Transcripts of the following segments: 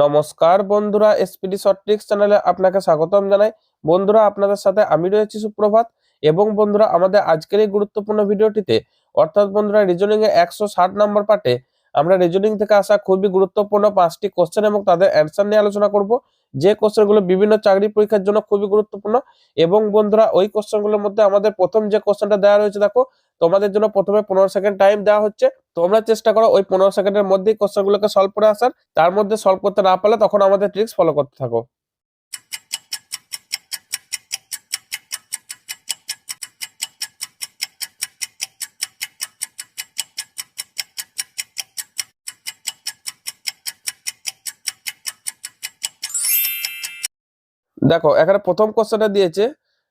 নমস্কার বন্ধুরা এসপিডি শর্টট্রিক্স চ্যানেলে আপনাকে স্বাগতম জানাই। বন্ধুরা, আপনাদের সাথে আমি রয়েছি সুপ্রভাত এবং বন্ধুরা, আমাদের আজকের এই গুরুত্বপূর্ণ ভিডিওটিতে, অর্থাৎ বন্ধুরা রিজনিং এ একশো ষাট নম্বর পার্টে, আমরা রিজনিং থেকে আসা খুবই গুরুত্বপূর্ণ পাঁচটি কোশ্চেন এবং তাদের অ্যান্সার নিয়ে আলোচনা করব। যে কোশ্চেনগুলো বিভিন্ন চাকরি পরীক্ষার জন্য খুবই গুরুত্বপূর্ণ এবং বন্ধুরা, ওই কোশ্চেনগুলোর মধ্যে আমাদের প্রথম যে কোশ্চেনটা দেওয়া রয়েছে, দেখো তোমাদের জন্য প্রথমে পনেরো সেকেন্ড টাইম দেওয়া হচ্ছে। তোমরা চেষ্টা করো ওই পনেরো সেকেন্ডের মধ্যেই কোশ্চেনগুলোকে সলভ করে আসার। তার মধ্যে সলভ করতে না পারলে তখন আমাদের ট্রিক্স ফলো করতে থাকো। দেখো, এখানে প্রথম কোশ্চেনটা দিয়েছে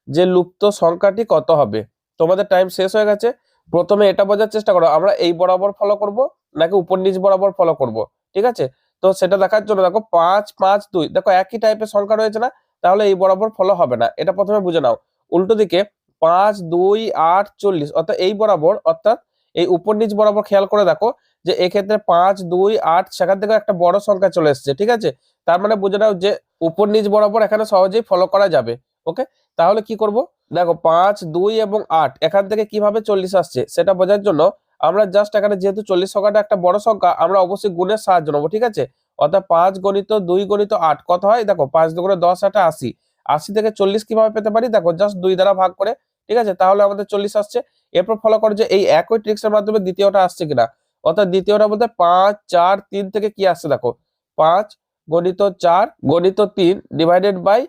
যে লুপ্ত সংখ্যাটি কত হবে? তোমাদের টাইম শেষ হয়ে গেছে, প্রথমে এটা বোঝার চেষ্টা করো, আমরা এই বরাবর ফলো করব, নাকি উপর নিচ বরাবর ফলো করব, ঠিক আছে? তো সেটা দেখার জন্য দেখো, পাঁচ পাঁচ, দুই, দেখো একই টাইপের সংখ্যা রয়েছে না, তাহলে এই বরাবর ফলো হবে না, এটা প্রথমে বুঝে নাও। উল্টো দিকে পাঁচ, দুই, আট, চল্লিশ, অর্থাৎ এই বরাবর, অর্থাৎ এই উপর নিচ বরাবর খেয়াল করে দেখো, যে এক্ষেত্রে পাঁচ, দুই, আট, সেখান থেকে একটা বড় সংখ্যা চলে এসছে, ঠিক আছে? তার মানে বুঝে নাও যে উপর নিচ বরাবর এখানে সহজেই ফলো করা যাবে ওকে তাহলে কি করব? দেখো, পাঁচ, দুই এবং আট, এখান থেকে কীভাবে চল্লিশ আসছে সেটা বোঝার জন্য আমরা জাস্ট এখানে যেহেতু চল্লিশ সংখ্যাটা একটা বড় সংখ্যা, আমরা অবশ্যই গুণের সাহায্য নেব, ঠিক আছে? অর্থাৎ পাঁচ গণিত দুই গণিত আট, কত হয়? দেখো, পাঁচ দুগুণে দশ আটা আশি। আশি থেকে চল্লিশ কীভাবে পেতে পারি? দেখো জাস্ট দুই দ্বারা ভাগ করে, ঠিক আছে? তাহলে আমাদের চল্লিশ আসছে। এরপর ফলো করো যে এই একই ট্রিক্সের মাধ্যমে দ্বিতীয়টা আসছে কিনা। অর্থাৎ দ্বিতীয়টা বলতে পাঁচ, চার, তিন থেকে কি আসছে দেখো? পাঁচ, গণিত চার, গণিত তিন ডিভাইডেড বাই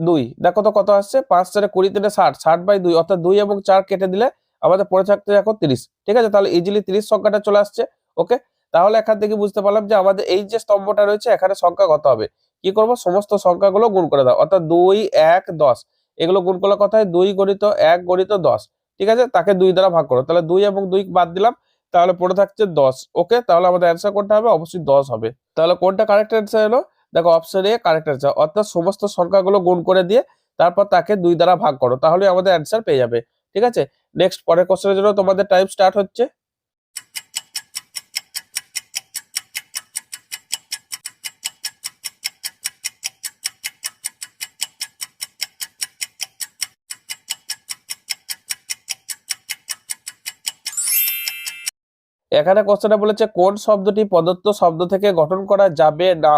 দুই। দেখো তো কত আসছে? পাঁচ চারে কুড়ি তিনে ষাট। ষাট বাই দুই, অর্থাৎ দুই এবং চার কেটে দিলে আমাদের পড়ে থাকতে দেখো তিরিশ। ঠিক আছে? তাহলে ইজিলি তিরিশ সংখ্যাটা চলে আসছে। ওকে? তাহলে এখান থেকে বুঝতে পারলাম যে আমাদের এই যে স্তম্ভটা রয়েছে, এখানে সংখ্যা কত হবে? কি করব? সমস্ত সংখ্যাগুলো গুণ করে দাও। অর্থাৎ দুই, এক, দশ। এগুলো গুণ করলে কথা হয়? দুই গণিত এক গণিত দশ। ঠিক আছে? তাকে দুই দ্বারা ভাগ করো। তাহলে দুই এবং দুই বাদ দিলাম। তাহলে পড়ে থাকছে দশ। ওকে? তাহলে আমাদের অ্যান্সার কোনটা হবে? অবশ্যই দশ হবে। তাহলে কোনটা কারেক্ট অ্যান্সার হলো দেখো অপশন এ কারেক্ট অ্যান্সার অর্থাৎ সমস্ত সংখ্যাগুলো গুণ করে দিয়ে তারপর তাকে দুই দ্বারা ভাগ করো তাহলে আমাদের অ্যান্সার পেয়ে যাবে। ঠিক আছে? নেক্সট পরের কোশ্চেনের জন্য তোমাদের টাইম স্টার্ট হচ্ছে। এখানে কোশ্চেনে বলেছে, কোন শব্দটি প্রদত্ত শব্দ থেকে গঠন করা যাবে না?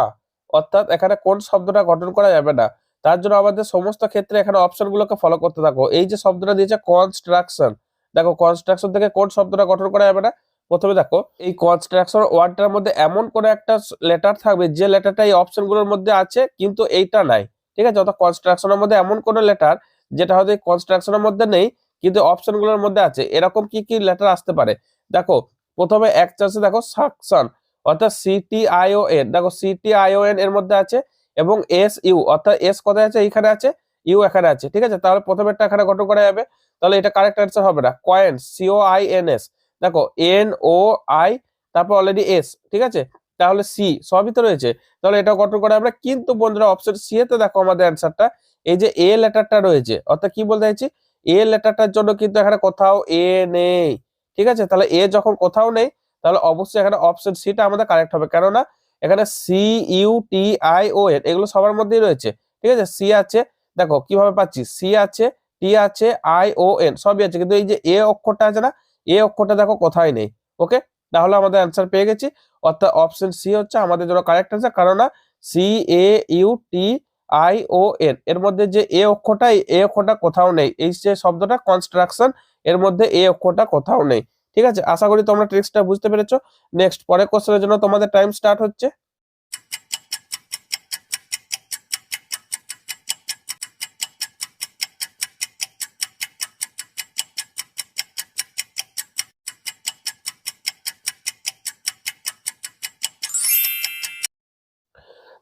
অর্থাৎ এখানে কোন শব্দটা গঠন করা যাবে না। তার জন্য আমাদের সমস্ত ক্ষেত্রে এখানে অপশন গুলোকে ফলো করতে থাকো। এই যে শব্দটা দিয়েছে কনস্ট্রাকশন দেখো কনস্ট্রাকশন থেকে কোন শব্দটা গঠন করা যাবে না? প্রথমে দেখো, এই কনস্ট্রাকশন ওয়ার্ডটার মধ্যে এমন কোন একটা লেটার থাকবে, যে লেটারটা এই অপশনগুলোর মধ্যে আছে, কিন্তু এইটা নাই। ঠিক আছে? অর্থাৎ কনস্ট্রাকশনের মধ্যে এমন কোন লেটার যেটা হয়তো কনস্ট্রাকশনের মধ্যে নেই, কিন্তু অপশনগুলোর মধ্যে আছে। এরকম কি কি লেটার আসতে পারে? দেখো, প্রথমে এক চান্সে দেখো সাকশন অর্থাৎ সিটিআইও এন দেখো সিটিআইও এন এর মধ্যে আছে এবং এস ইউ অর্থাৎ এস কোথায় আছে? এইখানে আছে ইউ এখানে আছে, ঠিক আছে? তাহলে প্রথমেরটা এখানে গঠন করা যাবে। তাহলে এটা কারেক্ট অ্যান্সার হবে না। Coin C O I N দেখো এন ও আই তারপর অলরেডি এস ঠিক আছে? তাহলে সি সবই তো রয়েছে। তাহলে এটা গঠন করা যাবে। কিন্তু বন্ধুরা অপশন সি এতে দেখো আমাদের অ্যান্সারটা এই যে এ লেটারটা রয়েছে, অর্থাৎ কি বলতে চাইছি? এ লেটারটার জন্য কিন্তু এখানে কোথাও এ নেই, ঠিক আছে? তাহলে এ যখন কোথাও নেই তাহলে অবশ্যই এখানে অপশন সিটা আমাদের কারেক্ট হবে। কেননা এখানে C U T I O N এগুলো সবার মধ্যেই রয়েছে। ঠিক আছে? সি আছে, দেখো কীভাবে পাচ্ছি? সি আছে টি আছে আই ও এন সবই আছে। কিন্তু এই যে এ অক্ষরটা আছে না এ অক্ষরটা দেখো কোথায় নেই। ওকে তাহলে আমাদের অ্যান্সার পেয়ে গেছি। অর্থাৎ অপশন সি হচ্ছে আমাদের জন্য কারেক্ট অ্যান্সার কারণ C A U T I O N এর মধ্যে যে এ অক্ষরটা এ অক্ষরটা কোথাও নেই। এই যে শব্দটা কনস্ট্রাকশন এর মধ্যে এ অক্ষরটা কোথাও নেই। ঠিক আছে? আশা করি তোমরা ট্রিক্সটা বুঝতে পেরেছ। নেক্সট পরের কোশ্চেনের জন্য তোমাদের টাইম স্টার্ট হচ্ছে।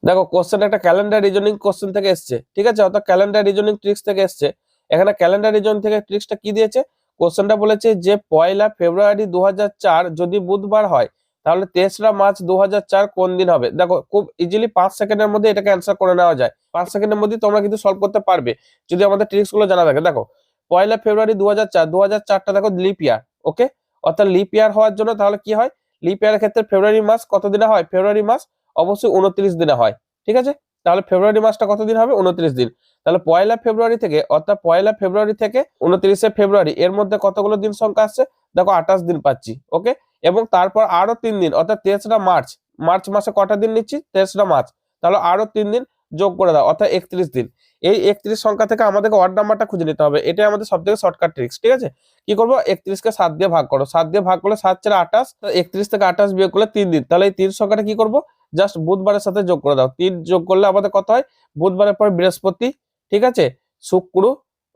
দেখো কোশ্চেন একটা ক্যালেন্ডার রিজনিং কোশ্চেন থেকে এসছে। ঠিক আছে? অর্থাৎ ক্যালেন্ডার রিজনিং ট্রিক্স থেকে এসছে। এখানে ক্যালেন্ডার রিজন থেকে ট্রিক্সটা কি দিয়েছে? কোশ্চেনটা বলেছে যে পয়লা ফেব্রুয়ারি দু হাজার চার যদি বুধবার হয়, তাহলে তেসরা মার্চ দু হাজার চার কোন দিন হবে? দেখো, খুব ইজিলি পাঁচ সেকেন্ডের মধ্যে এটাকে অ্যান্সার করে নেওয়া যায়। পাঁচ সেকেন্ডের মধ্যে তোমরা কিন্তু সলভ করতে পারবে। যদি আমাদের ট্রিক্সগুলো জানা থাকে, দেখো, পয়লা ফেব্রুয়ারি দু হাজার চার দু হাজার চারটা দেখো লিপ ওকে অর্থাৎ লিপ ইয়ার হওয়ার জন্য তাহলে কি হয়? লিপ ক্ষেত্রে ফেব্রুয়ারি মাস কত দিনে হয়? ফেব্রুয়ারি মাস অবশ্যই উনত্রিশ দিনে হয়, ঠিক আছে? তাহলে ফেব্রুয়ারি মাসটা কত দিন হবে? উনত্রিশ দিন। তাহলে পয়লা ফেব্রুয়ারি থেকে, অর্থাৎ পয়লা ফেব্রুয়ারি থেকে উনত্রিশে ফেব্রুয়ারি, এর মধ্যে কতগুলো দিন সংখ্যা আসছে? দেখো, আঠাশ দিন পাচ্ছি, ওকে? এবং তারপর আরও তিন দিন, অর্থাৎ তেসরা মার্চ মার্চ মাসে কটা দিন নিচ্ছি? তেসরা মার্চ। তাহলে আরও তিন দিন যোগ করে দাও, অর্থাৎ একত্রিশ দিন। এই একত্রিশ সংখ্যা থেকে আমাদেরকে ওয়ার্ড নাম্বারটা খুঁজে নিতে হবে। এটাই আমাদের সব থেকে শর্টকাট ট্রিক্স ঠিক আছে? কি করব? একত্রিশকে সাত দিয়ে ভাগ করো। সাত দিয়ে ভাগ করলে সাত চার আঠাশ একত্রিশ থেকে আঠাশ বিয়োগ করলে তিন দিন। তাহলে এই তিন সংখ্যাটা কি করব? জাস্ট বুধবারের সাথে যোগ করে দাও। তিন যোগ করলে আমাদের কত হয়? বুধবারের পর বৃহস্পতি, ঠিক আছে? শুক্র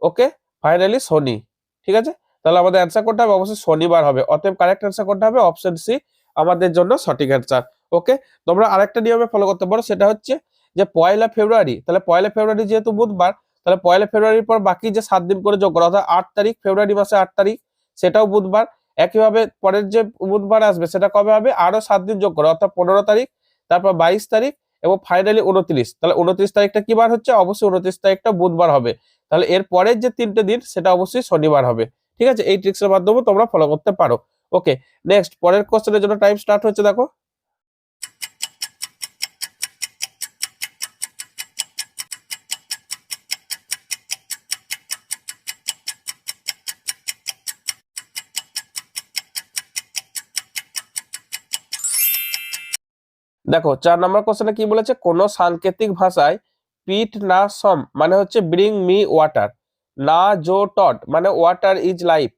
ওকে ফাইনালি শনি, ঠিক আছে? তাহলে আমাদের অ্যান্সার করতে হবে, অবশ্যই শনিবার হবে। অতএব কারেক্ট অ্যান্সার করতে হবে অপশন সি আমাদের জন্য সঠিক অ্যান্সার ওকে তোমরা আরেকটা নিয়মে ফলো করতে পারো, সেটা হচ্ছে যে পয়লা ফেব্রুয়ারি, তাহলে পয়লা ফেব্রুয়ারি যেহেতু বুধবার, তাহলে পয়লা ফেব্রুয়ারির পর বাকি যে সাত দিন করে যোগ করা অর্থাৎ আট তারিখ, ফেব্রুয়ারি মাসে আট তারিখ, সেটাও বুধবার। একইভাবে পরের যে বুধবার আসবে, সেটা কবে হবে? আরও সাত দিন যোগ করো অর্থাৎ পনেরো তারিখ তারপর বাইশ তারিখ এবং ফাইনালি উনত্রিশ। তাহলে উনত্রিশ তারিখটা কি বার হচ্ছে? অবশ্যই উনত্রিশ তারিখটা বুধবার হবে। তাহলে এর পরের যে তিনটে দিন, সেটা অবশ্যই শনিবার হবে। ঠিক আছে? এই ট্রিক্সের মাধ্যমে তোমরা ফলো করতে পারো। ওকে নেক্সট পরের কোশ্চেনের জন্য টাইম স্টার্ট হচ্ছে, দেখো। দেখো, চার নম্বর কোশ্চেনে কি বলেছে? কোন সাংকেতিক ভাষায় পিট না সম মানে হচ্ছে ব্রিং মি ওয়াটার না জো টড মানে ওয়াটার ইজ লাইফ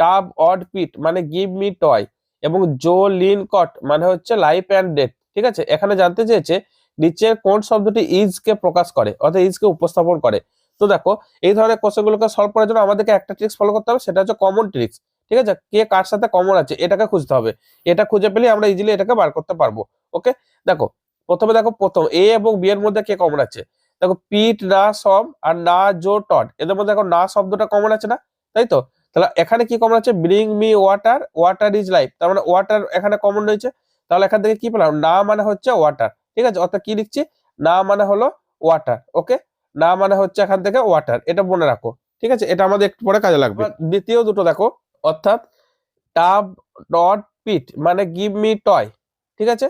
টাব অড পিট মানে গিভ মি টয় এবং জো লিন কট মানে হচ্ছে লাইফ অ্যান্ড ডেথ ঠিক আছে? এখানে জানতে চেয়েছে, নিচের কোন শব্দটি ইজ কে প্রকাশ করে, অর্থাৎ ইজ কে উপস্থাপন করে। তো দেখো, এই ধরনের কোশ্চেনগুলোকে সলভ করার জন্য আমাদেরকে একটা ট্রিক্স ফলো করতে হবে, সেটা হচ্ছে কমন ট্রিক্স ঠিক আছে? কে কার সাথে কমন আছে? এটাকে খুঁজতে হবে। এটা খুঁজে পেলে আমরা ইজিলি এটাকে বার করতে পারব। ওকে দেখো প্রথমে দেখো প্রথম এ এবং বি এর মধ্যে কে কমন আছে? দেখো পিট না সম আর না জো টড। এদের মধ্যে দেখো না শব্দটা কমন আছে না? তাই তো? তাহলে এখানে কি কমন আছে? Bring me water water is life তার মানে ওয়াটার এখানে কমন রয়েছে। তাহলে এখান থেকে কি পেলাম? না মানে হচ্ছে ওয়াটার ঠিক আছে? অর্থাৎ কি লিখছি? না মানে হলো ওয়াটার ওকে না মানে হচ্ছে এখান থেকে ওয়াটার এটা মনে রাখো। ঠিক আছে? এটা আমাদের একটু পরে কাজে লাগবে। দ্বিতীয় দুটো দেখো। অর্থাৎ টাব ডট পিট মানে গিভ মি টয় ঠিক আছে?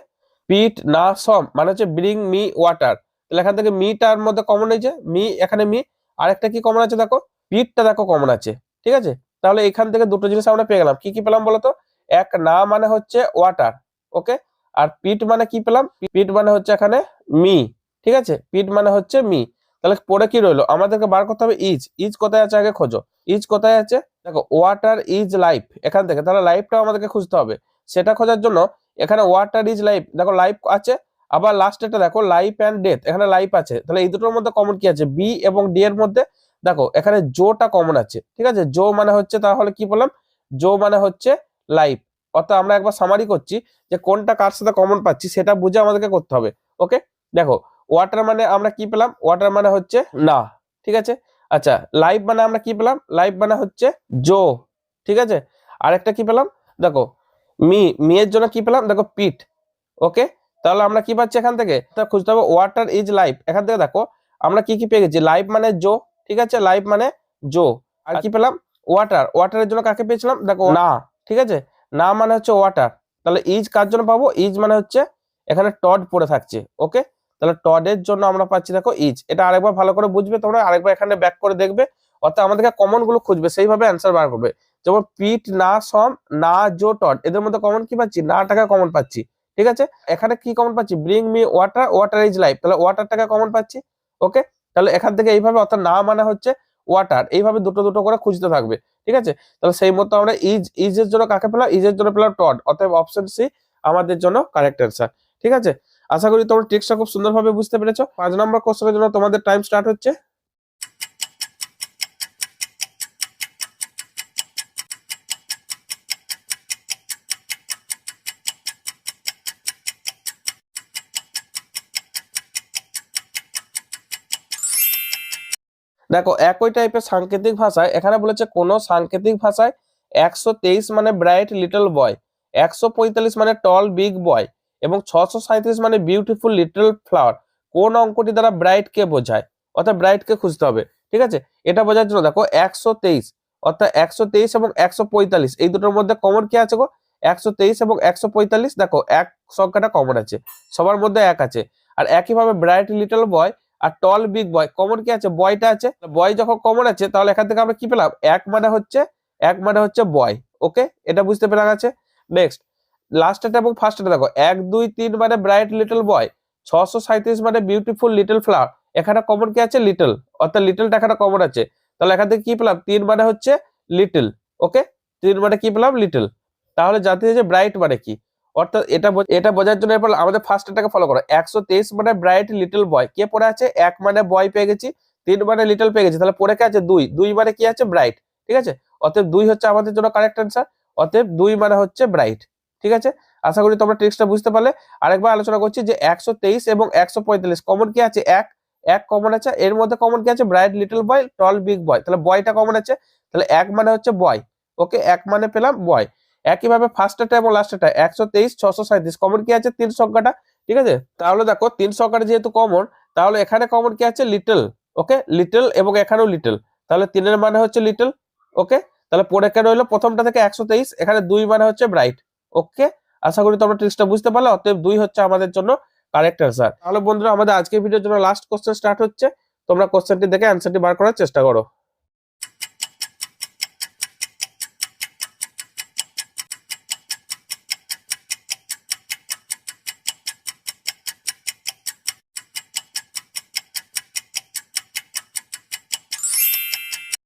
পিট না সম মানে হচ্ছে ব্রিং মি ওয়াটার। তাহলে এখান থেকে মিটার মধ্যে কমন হয়েছে, মি, এখানে মি। আরেকটা কি কমন আছে দেখো? পিটটা দেখো কমন আছে, ঠিক আছে? তাহলে এখান থেকে দুটো জিনিস আমরা পেয়ে গেলাম। কি কি পেলাম বলতো? এক, না মানে হচ্ছে ওয়াটার ওকে আর পিট মানে কি পেলাম? পিট মানে হচ্ছে এখানে মি, ঠিক আছে? পিট মানে হচ্ছে মি। তাহলে পরে কি রইল? আমাদেরকে বার করতে হবে ইজ। ইজ কোথায় আছে আগে খোঁজো। ইজ কোথায় আছে? দেখো ওয়াটার ইজ লাইফ এখান থেকে, তাহলে লাইফটাও আমাদেরকে খুঁজতে হবে। সেটা খোঁজার জন্য এখানে ওয়াটার ইজ লাইফ দেখো লাইফ আছে। আবার লাস্টেটা দেখো লাইফ অ্যান্ড ডেথ এখানে লাইফ আছে। তাহলে এই দুটোর মধ্যে কমন কি আছে? বি এবং ডি এর মধ্যে, দেখো, এখানে জোটা কমন আছে, ঠিক আছে? জো মানে হচ্ছে, তাহলে কি বললাম? জো মানে হচ্ছে লাইফ অর্থাৎ আমরা একবার সামারি করছি যে কোনটা কার সাথে কমন পাচ্ছি, সেটা বুঝে আমাদেরকে করতে হবে। ওকে দেখো ওয়াটার মানে আমরা কি পেলাম? ওয়াটার মানে হচ্ছে না, ঠিক আছে? আচ্ছা লাইভ মানে আমরা কি পেলাম? লাইভ মানে হচ্ছে জো ঠিক আছে? আরেকটা কি পেলাম? দেখো মি মি এর জন্য কি পেলাম? দেখো পিট ওকে তাহলে আমরা কি পাচ্ছি এখান থেকে? খুঁজতে হবে ওয়াটার ইজ লাইভ এখান থেকে দেখো, আমরা কি কি পেয়ে গেছি? লাইভ মানে জো ঠিক আছে? লাইভ মানে জো আর কি পেলাম? ওয়াটার ওয়াটারের জন্য কাকে পেয়েছিলাম? দেখো, না, ঠিক আছে? না মানে হচ্ছে ওয়াটার তাহলে ইজ কার জন্য পাবো? ইজ মানে হচ্ছে এখানে টড পড়ে থাকছে ওকে তাহলে টডের জন্য আমরা পাচ্ছি দেখো ইজ এটা আরেকবার ভালো করে বুঝবে তোমরা, আরেকবার এখানে ব্যাক করে দেখবে। অর্থাৎ আমাদেরকে কমনগুলো খুঁজবে, সেইভাবে অ্যান্সার বার করবে। যেমন পিট না সম না জো টড এদের মধ্যে কমন কি পাচ্ছি? না, টাকা কমন পাচ্ছি। ঠিক আছে? এখানে কি কমন পাচ্ছি? Bring me water water is life তাহলে ওয়াটার টাকা কমন পাচ্ছি। ওকে তাহলে এখান থেকে এইভাবে, অর্থাৎ না মানে হচ্ছে ওয়াটার এইভাবে দুটো দুটো করে খুঁজতে থাকবে। ঠিক আছে? তাহলে সেই মতো আমরা ইজ ইজের জন্য কাকে পেলাম? ইজের জন্য পেলাম টড অতএব অপশন সি আমাদের জন্য কারেক্ট অ্যান্সার ঠিক আছে? আশা করি তোমরা ট্রিক্সটা খুব সুন্দরভাবে বুঝতে পেরেছ। পাঁচ নম্বর কোশ্চেনের জন্য তোমাদের টাইম স্টার্ট হচ্ছে। দেখো, একই টাইপের সাংকেতিক ভাষায়, এখানে বলেছে কোন সাংকেতিক ভাষায় একশো তেইশ মানে ব্রাইট লিটল বয় একশো পঁয়তাল্লিশ মানে টল বিগ বয় এবং ছশো সাঁত্রিশ মানে বিউটিফুল লিটল ফ্লাওয়ার কোন অঙ্কটি দ্বারা ব্রাইট কে বোঝায়? অর্থাৎ ব্রাইট কে খুঁজতে হবে, ঠিক আছে? এটা বোঝার জন্য দেখো, একশো তেইশ, অর্থাৎ একশো তেইশ এবং একশো পঁয়তাল্লিশ, এই দুটোর মধ্যে কমন কি আছে গো? একশো তেইশ এবং একশো পঁয়তাল্লিশ, দেখো, এক সংখ্যাটা কমন আছে, সবার মধ্যে এক আছে। আর একইভাবে ব্রাইট লিটল বয় আর টল বিগ বয় কমন কি আছে? বয়টা আছে। বয় যখন কমন আছে, তাহলে এখান থেকে আমরা কি পেলাম? এক মানে হচ্ছে, এক মানে হচ্ছে বয় ওকে এটা বুঝতে পেরা গেছে? নেক্সট লাস্টেটা এবং ফার্স্টটা দেখো, এক, দুই, তিন মানে ব্রাইট লিটল বয় ছশো সাঁত্রিশ মানে বিউটিফুল লিটল ফ্লাওয়ার এখানে কমন কি আছে? লিটল অর্থাৎ লিটলটা এখানে কমন আছে। তাহলে এখান থেকে কি পেলাম? তিন মানে হচ্ছে লিটল ওকে তিন মানে কি পেলাম? লিটল তাহলে জানতে চাই যে ব্রাইট মানে কি? অর্থাৎ এটা এটা বোঝার জন্য এরপর আমাদের ফার্স্টটাকে ফলো করো। একশো তেইশ মানে ব্রাইট লিটল বয় কে পড়ে আছে? এক মানে বয় পেয়ে গেছি, তিন মানে লিটল পেয়ে গেছি, তাহলে পড়ে কে আছে? দুই দুই মানে কি আছে? ব্রাইট ঠিক আছে? অতএব দুই হচ্ছে আমাদের জন্য কারেক্ট অ্যান্সার অতএব দুই মানে হচ্ছে ব্রাইট ঠিক আছে? আশা করি তোমরা ট্রিক্সটা বুঝতে পারলে। আরেকবার আলোচনা করছি যে একশো তেইশ এবং একশো পঁয়তাল্লিশ। কমন কি আছে? এক। এক কমন আছে। এর মধ্যে কমন কি আছে? Bright little boy tall big boy তাহলে বয়টা কমন আছে। তাহলে এক মানে হচ্ছে বয় ওকে এক মানে পেলাম বয় একইভাবে ফার্স্টটা এবং লাস্টটা একশো তেইশ, ছশো সাঁত্রিশ কমন কি আছে? তিন সংখ্যাটা। ঠিক আছে? তাহলে দেখো, তিন সংখ্যাটা যেহেতু কমন তাহলে এখানে কমন কি আছে? লিটল ওকে লিটল এবং এখানেও লিটল তাহলে তিনের মানে হচ্ছে লিটল ওকে তাহলে পরে কেন হলো প্রথমটা থেকে একশো তেইশ। এখানে দুই মানে হচ্ছে ব্রাইট ওকে আশা করি তোমরা ট্রিক্সটা বুঝতে পারলে, অতএব দুই হচ্ছে আমাদের জন্য কারেক্ট অ্যান্সার তাহলে বন্ধুরা, আমাদের আজকের ভিডিওর জন্য লাস্ট কোশ্চেন স্টার্ট হচ্ছে। তোমরা কোশ্চেনটি দেখে অ্যান্সারটি বার করার চেষ্টা করো।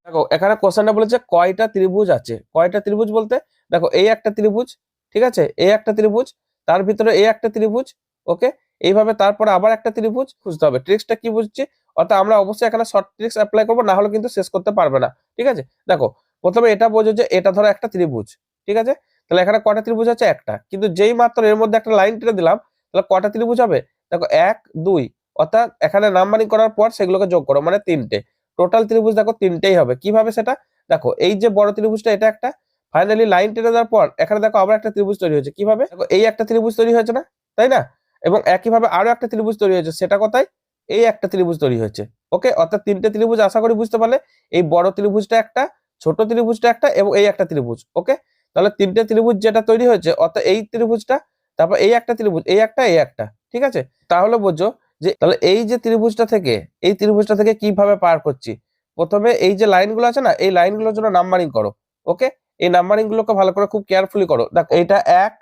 দেখো, এখানে কোশ্চেনটা বলেছে কয়টা ত্রিভুজ আছে? কয়টা ত্রিভুজ বলতে? দেখো, এই একটা ত্রিভুজ ঠিক আছে? এই একটা ত্রিভুজ, তার ভিতরে এই একটা ত্রিভুজ ওকে এইভাবে তারপরে আবার একটা ত্রিভুজ খুঁজতে হবে। ট্রিক্সটা কি বুঝছি? অর্থাৎ আমরা অবশ্যই এখানে শর্ট ট্রিক্স অ্যাপ্লাই করব, না হলে কিন্তু শেষ করতে পারবে না। ঠিক আছে? দেখো, প্রথমে এটা বোঝো যে এটা ধরো একটা ত্রিভুজ, ঠিক আছে? তাহলে এখানে কটা ত্রিভুজ আছে? একটা। কিন্তু যেই মাত্র এর মধ্যে একটা লাইন টেনে দিলাম, তাহলে কটা ত্রিভুজ হবে? দেখো, এক, দুই, অর্থাৎ এখানে নাম্বারিং করার পর সেগুলোকে যোগ করো মানে তিনটে। টোটাল ত্রিভুজ দেখো তিনটেই হবে। কীভাবে সেটা? দেখো, এই যে বড় ত্রিভুজটা, এটা একটা ফাইনালি লাইন টেনে দেওয়ার পর, এখানে দেখো আবার একটা ত্রিভুজ তৈরি হয়েছে। কীভাবে? এই একটা ত্রিভুজ তৈরি হয়েছে না? তাই না? এবং একইভাবে আরও একটা ত্রিভুজ তৈরি হয়েছে। সেটা কোথায়? এই একটা ত্রিভুজ তৈরি হয়েছে। ওকে অর্থাৎ তিনটে ত্রিভুজ আশা করি বুঝতে পারলে, এই বড় ত্রিভুজটা একটা, ছোট ত্রিভুজটা একটা এবং এই একটা ত্রিভুজ। ওকে তাহলে তিনটে ত্রিভুজ যেটা তৈরি হয়েছে, অর্থাৎ এই ত্রিভুজটা, তারপর এই একটা ত্রিভুজ, এই একটা এই একটা। ঠিক আছে? তাহলে বোঝো যে, তাহলে এই যে ত্রিভুজটা থেকে, এই ত্রিভুজটা থেকে কীভাবে পার করছি? প্রথমে এই যে লাইনগুলো আছে না, এই লাইনগুলোর জন্য নাম্বারিং করো। ওকে এই নাম্বারিং গুলোকে ভালো করে খুব কেয়ারফুলি করো। দেখো, এটা এক,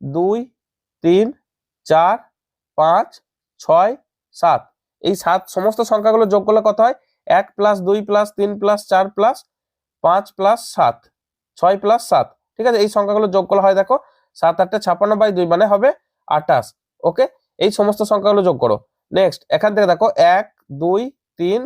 দুই, তিন, চার, পাঁচ, ছয়, সাত। এই সাত সমস্ত সংখ্যাগুলো যোগ করলে কত হয়? এক প্লাস দুই প্লাস তিন প্লাস চার প্লাস পাঁচ প্লাস সাত। ছয় প্লাস সাত। ঠিক আছে? এই সংখ্যাগুলো যোগ করলে হয় দেখো, সাত আটটা ছাপান্ন বাই দুই মানে হবে আটাশ ওকে? এই সমস্ত সংখ্যাগুলো যোগ করো। নেক্সট এখান থেকে দেখো, এক, দুই, তিন,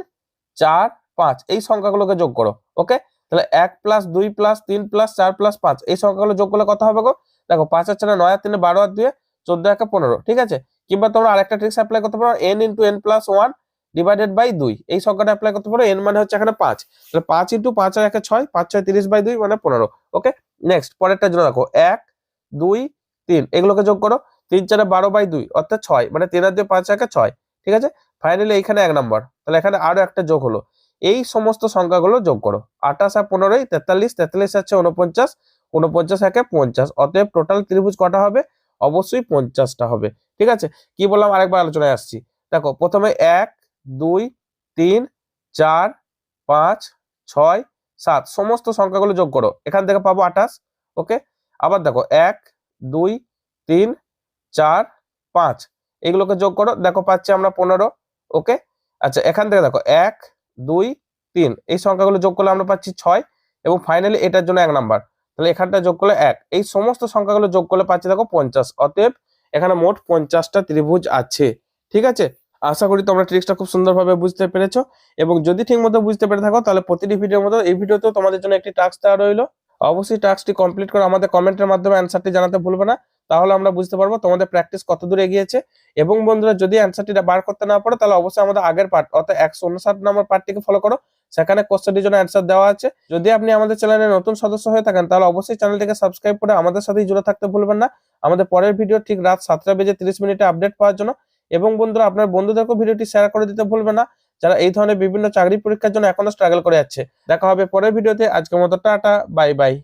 চার, পাঁচ। এই সংখ্যাগুলোকে যোগ করো। ওকে? তাহলে এক প্লাস দুই প্লাস তিন প্লাস চার প্লাস পাঁচ। এই সংখ্যাগুলো যোগ করলে কত হবে গো। দেখো, পাঁচ আর চারে নয় আর তিনে বারো আর দুয়ে চোদ্দ একে পনেরো, ঠিক আছে? কিংবা তোমরা আরেকটা ট্রিক্স অ্যাপ্লাই করতে পারো N into N plus one divided by দুই। এই সংখ্যাটা অ্যাপ্লাই করতে পারো এন মানে হচ্ছে এখানে পাঁচ। তাহলে পাঁচ ইন্টু পাঁচ আর একে ছয়, পাঁচ ছয় তিরিশ বাই দুই মানে পনেরো। ওকে? নেক্সট পরেরটা জন্য দেখো, এক, দুই, তিন, এগুলোকে যোগ করো। তিন চারে বারো বাই দুই, অর্থাৎ ছয় মানে তিন আর দুই পাঁচ একে ছয়, ঠিক আছে? ফাইনালি এইখানে এক নম্বর তাহলে এখানে আরও একটা যোগ হলো। এই সমস্ত সংখ্যাগুলো যোগ করো। আঠাশ আর পনেরোই তেতাল্লিশ তেতাল্লিশ আছে উনপঞ্চাশ উনপঞ্চাশ একে পঞ্চাশ। অতএব টোটাল ত্রিভুজ কটা হবে? অবশ্যই পঞ্চাশটা হবে। ঠিক আছে? কি বললাম? আরেকবার আলোচনায় আসছি। দেখো, প্রথমে এক, দুই, তিন, চার, পাঁচ, ছয়, সাত। সমস্ত সংখ্যাগুলো যোগ করো। এখান থেকে পাবো আঠাশ, ওকে? আবার দেখো, এক, দুই, তিন, চার, পাঁচ। এগুলোকে যোগ করো। দেখো, পাচ্ছি আমরা পনেরো, ওকে? আচ্ছা এখান থেকে দেখো, এক দুই, তিন। এই সংখ্যাগুলো যোগ করলে আমরা পাচ্ছি ছয় এবং ফাইনালি এটার জন্য এক নাম্বার তাহলে এখানটা যোগ করলে এক। এই সমস্ত সংখ্যাগুলো যোগ করলে পাচ্ছি দেখো পঞ্চাশ। অতএব এখানে মোট পঞ্চাশটা ত্রিভুজ আছে। ঠিক আছে? আশা করি তোমরা ট্রিক্সটা খুব সুন্দরভাবে বুঝতে পেরেছ এবং যদি ঠিক মতো বুঝতে পেরে থাকো, তাহলে প্রতিটি ভিডিওর মতো এই ভিডিওতেও তোমাদের জন্য একটি টাস্ক দেওয়া রইল। অবশ্যই টাস্কটি কমপ্লিট করে আমাদের কমেন্টের মাধ্যমে অ্যান্সারটি জানাতে ভুলবে না। তাহলে আমরা বুঝতে পারব তোমাদের প্র্যাকটিস কত দূর এগিয়েছে। এবং বন্ধুরা, যদি অ্যান্সারটি বার করতে না পারো, তাহলে অবশ্যই আমাদের আগের পার্ট অর্থাৎ একশো উনষাট নম্বর পার্টটিকে ফলো করো। সেখানে কোশ্চেনটির জন্য অ্যান্সার দেওয়া আছে। যদি আপনি আমাদের চ্যানেলে নতুন সদস্য হয়ে থাকেন, তাহলে অবশ্যই চ্যানেলটিকে সাবস্ক্রাইব করে আমাদের সাথেই জুড়ে থাকতে ভুলবেন না। আমাদের পরের ভিডিও ঠিক রাত সাতটা বেজে তিরিশ মিনিটে আপডেট পাওয়ার জন্য। এবং বন্ধুরা, আপনার বন্ধুদেরকেও ভিডিওটি শেয়ার করে দিতে ভুলবেন না। যারা এই ধরনের বিভিন্ন চাকরি পরীক্ষার জন্য এখনও স্ট্রাগল করে যাচ্ছে। দেখা হবে পরের ভিডিওতে আজকের মতো টাটা বাই বাই